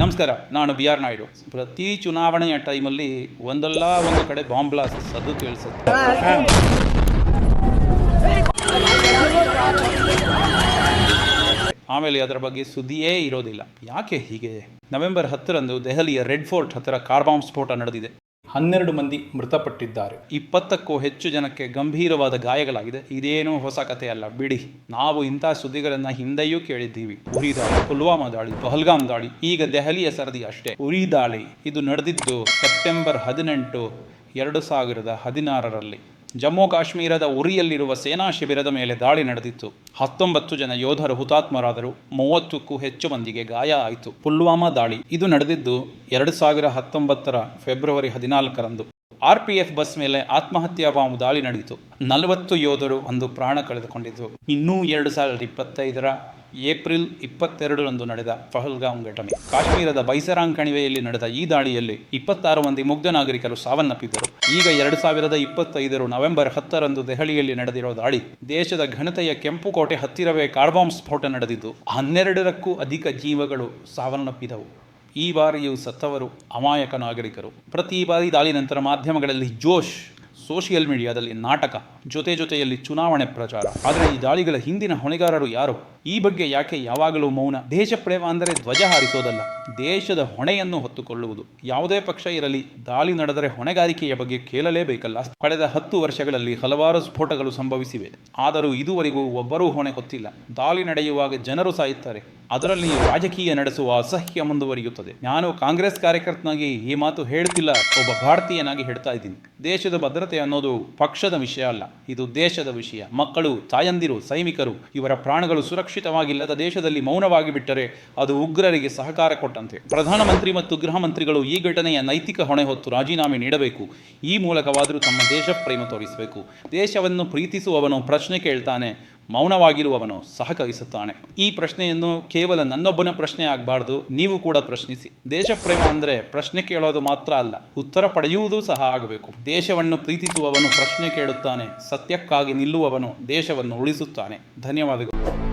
ನಮಸ್ಕಾರ, ನಾನು B R Naidu. ಪ್ರತಿ ಚುನಾವಣೆಯ ಟೈಮಲ್ಲಿ ಒಂದಲ್ಲ ಒಂದು ಕಡೆ ಬಾಂಬ್ ಬ್ಲಾಸ್ಟ್ ಅದು ಕೇಳಿಸುತ್ತೆ. ಆಮೇಲೆ ಅದರ ಬಗ್ಗೆ ಸುದ್ದಿಯೇ ಇರೋದಿಲ್ಲ. ಯಾಕೆ ಹೀಗೆ? ನವೆಂಬರ್ ಹತ್ತರಂದು ದೆಹಲಿಯ ರೆಡ್ ಫೋರ್ಟ್ ಹತ್ತಿರ ಕಾರ್ ಬಾಂಬ್ ಸ್ಫೋಟ ನಡೆದಿದೆ. ಹನ್ನೆರಡು ಮಂದಿ ಮೃತಪಟ್ಟಿದ್ದಾರೆ. ಇಪ್ಪತ್ತಕ್ಕೂ ಹೆಚ್ಚು ಜನಕ್ಕೆ ಗಂಭೀರವಾದ ಗಾಯಗಳಾಗಿದೆ. ಇದೇನೂ ಹೊಸ ಕಥೆಯಲ್ಲ. ಬಿಡಿ, ನಾವು ಇಂತಹ ಸುದ್ದಿಗಳನ್ನ ಹಿಂದೆಯೂ ಕೇಳಿದ್ದೀವಿ. ಉರಿ ದಾಳಿ ಪುಲ್ವಾಮಾ ದಾಳಿ, ಪಹಲ್ಗಾಮ್ ದಾಳಿ, ಈಗ ದೆಹಲಿಯ ಸರದಿ ಅಷ್ಟೇ ಉರಿ ದಾಳಿ ಇದು ನಡೆದಿದ್ದು ಸೆಪ್ಟೆಂಬರ್ ಹದಿನೆಂಟು, ಎರಡು ಸಾವಿರದ ಹದಿನಾರರಲ್ಲಿ. ಜಮ್ಮು ಕಾಶ್ಮೀರದ ಉರಿಯಲ್ಲಿರುವ ಸೇನಾ ಶಿಬಿರದ ಮೇಲೆ ದಾಳಿ ನಡೆದಿತ್ತು. ಹತ್ತೊಂಬತ್ತು ಜನ ಯೋಧರು ಹುತಾತ್ಮರಾದರು. ಮೂವತ್ತಕ್ಕೂ ಹೆಚ್ಚು ಮಂದಿಗೆ ಗಾಯ ಆಯಿತು. ಪುಲ್ವಾಮಾ ದಾಳಿ. ಇದು ನಡೆದಿದ್ದು ಎರಡು ಸಾವಿರ ಹತ್ತೊಂಬತ್ತರ ಫೆಬ್ರವರಿ ಹದಿನಾಲ್ಕರಂದು. ಆರ್ ಪಿ ಎಫ್ ಬಸ್ ಮೇಲೆ ಆತ್ಮಹತ್ಯಾ ಬಾಂಬ್ ದಾಳಿ ನಡೆಯಿತು. ನಲವತ್ತು ಯೋಧರು ಒಂದು ಪ್ರಾಣ ಕಳೆದುಕೊಂಡಿದ್ದು. ಇನ್ನೂ ಎರಡು ಸಾವಿರದ ಇಪ್ಪತ್ತೈದರ ಏಪ್ರಿಲ್ ಇಪ್ಪತ್ತೆರಡರಂದು ನಡೆದ ಪಹಲ್ಗಾಂ ಘಟನೆ. ಕಾಶ್ಮೀರದ ಬೈಸರಾಂಗ್ ಕಣಿವೆಯಲ್ಲಿ ನಡೆದ ಈ ದಾಳಿಯಲ್ಲಿ ಇಪ್ಪತ್ತಾರು ಮಂದಿ ಮುಗ್ಧ ನಾಗರಿಕರು ಸಾವನ್ನಪ್ಪಿದ್ದರು. ಈಗ ಎರಡು ಸಾವಿರದ ಇಪ್ಪತ್ತೈದರು ನವೆಂಬರ್ ಹತ್ತರಂದು ದೆಹಲಿಯಲ್ಲಿ ನಡೆದಿರೋ ದಾಳಿ ದೇಶದ ಘನತೆಯ ಕೆಂಪು ಕೋಟೆ ಹತ್ತಿರವೇ ಕಾರ್ಬಾಂಬ್ ಸ್ಫೋಟ ನಡೆದಿದ್ದು, ಹನ್ನೆರಡರಕ್ಕೂ ಅಧಿಕ ಜೀವಗಳು ಸಾವನ್ನಪ್ಪಿದವು. ಈ ಬಾರಿಯೂ ಸತ್ತವರು ಅಮಾಯಕ ನಾಗರಿಕರು. ಪ್ರತಿ ಬಾರಿ ದಾಳಿ ನಂತರ ಮಾಧ್ಯಮಗಳಲ್ಲಿ ಜೋಶ್ ಸೋಷಿಯಲ್ ಮೀಡಿಯಾದಲ್ಲಿ ನಾಟಕ, ಜೊತೆ ಜೊತೆಯಲ್ಲಿ ಚುನಾವಣೆ ಪ್ರಚಾರ. ಆದರೆ ಈ ದಾಳಿಗಳ ಹಿಂದಿನ ಹೊಣೆಗಾರರು ಯಾರು? ಈ ಬಗ್ಗೆ ಯಾಕೆ ಯಾವಾಗಲೂ ಮೌನ? ದೇಶ ಪ್ರೇಮ ಅಂದರೆ ಧ್ವಜ ಹಾರಿಸೋದಲ್ಲ. ದೇಶದ ಹೊಣೆಯನ್ನು ಹೊತ್ತುಕೊಳ್ಳುವುದು. ಯಾವುದೇ ಪಕ್ಷ ಇರಲಿ, ದಾಳಿ ನಡೆದರೆ ಹೊಣೆಗಾರಿಕೆಯ ಬಗ್ಗೆ ಕೇಳಲೇಬೇಕಲ್ಲ. ಕಳೆದ ಹತ್ತು ವರ್ಷಗಳಲ್ಲಿ ಹಲವಾರು ಸ್ಫೋಟಗಳು ಸಂಭವಿಸಿವೆ. ಆದರೂ ಇದುವರೆಗೂ ಒಬ್ಬರೂ ಹೊಣೆ ಹೊತ್ತಿಲ್ಲ. ದಾಳಿ ನಡೆಯುವಾಗ ಜನರು ಸಾಯುತ್ತಾರೆ. ಅದರಲ್ಲಿ ರಾಜಕೀಯ ನಡೆಸುವ ಅಸಹ್ಯ ಮುಂದುವರಿಯುತ್ತದೆ. ನಾನು ಕಾಂಗ್ರೆಸ್ ಕಾರ್ಯಕರ್ತನಾಗಿ ಈ ಮಾತು ಹೇಳುತ್ತಿಲ್ಲ. ಒಬ್ಬ ಭಾರತೀಯನಾಗಿ ಹೇಳ್ತಾ ಇದ್ದೀನಿ. ದೇಶದ ಭದ್ರತೆ ಅನ್ನೋದು ಪಕ್ಷದ ವಿಷಯ ಅಲ್ಲ. ಇದು ದೇಶದ ವಿಷಯ. ಮಕ್ಕಳು, ತಾಯಂದಿರು, ಸೈನಿಕರು, ಇವರ ಪ್ರಾಣಗಳು ಸುರಕ್ಷಿತವಾಗಿಲ್ಲದ ದೇಶದಲ್ಲಿ ಮೌನವಾಗಿ ಬಿಟ್ಟರೆ ಅದು ಉಗ್ರರಿಗೆ ಸಹಕಾರ ಕೊಟ್ಟಂತೆ ಪ್ರಧಾನಮಂತ್ರಿ ಮತ್ತು ಗೃಹ ಮಂತ್ರಿಗಳು ಈ ಘಟನೆಯ ನೈತಿಕ ಹೊಣೆ ಹೊತ್ತು ರಾಜೀನಾಮೆ ನೀಡಬೇಕು. ಈ ಮೂಲಕವಾದರೂ ತಮ್ಮ ದೇಶ ಪ್ರೇಮ ತೋರಿಸಬೇಕು. ದೇಶವನ್ನು ಪ್ರೀತಿಸುವವನು ಪ್ರಶ್ನೆ ಕೇಳ್ತಾನೆ, ಮೌನವಾಗಿರುವವನು ಸಹಕರಿಸುತ್ತಾನೆ. ಈ ಪ್ರಶ್ನೆಯನ್ನು ಕೇವಲ ನನ್ನೊಬ್ಬನ ಪ್ರಶ್ನೆ ಆಗಬಾರ್ದು, ನೀವು ಕೂಡ ಪ್ರಶ್ನಿಸಿ. ದೇಶ ಪ್ರೇಮ ಅಂದರೆ ಪ್ರಶ್ನೆ ಕೇಳೋದು ಮಾತ್ರ ಅಲ್ಲ, ಉತ್ತರ ಪಡೆಯುವುದು ಸಹ ಆಗಬೇಕು. ದೇಶವನ್ನು ಪ್ರೀತಿಸುವವನು ಪ್ರಶ್ನೆ ಕೇಳುತ್ತಾನೆ, ಸತ್ಯಕ್ಕಾಗಿ ನಿಲ್ಲುವವನು ದೇಶವನ್ನು ಉಳಿಸುತ್ತಾನೆ. ಧನ್ಯವಾದಗಳು.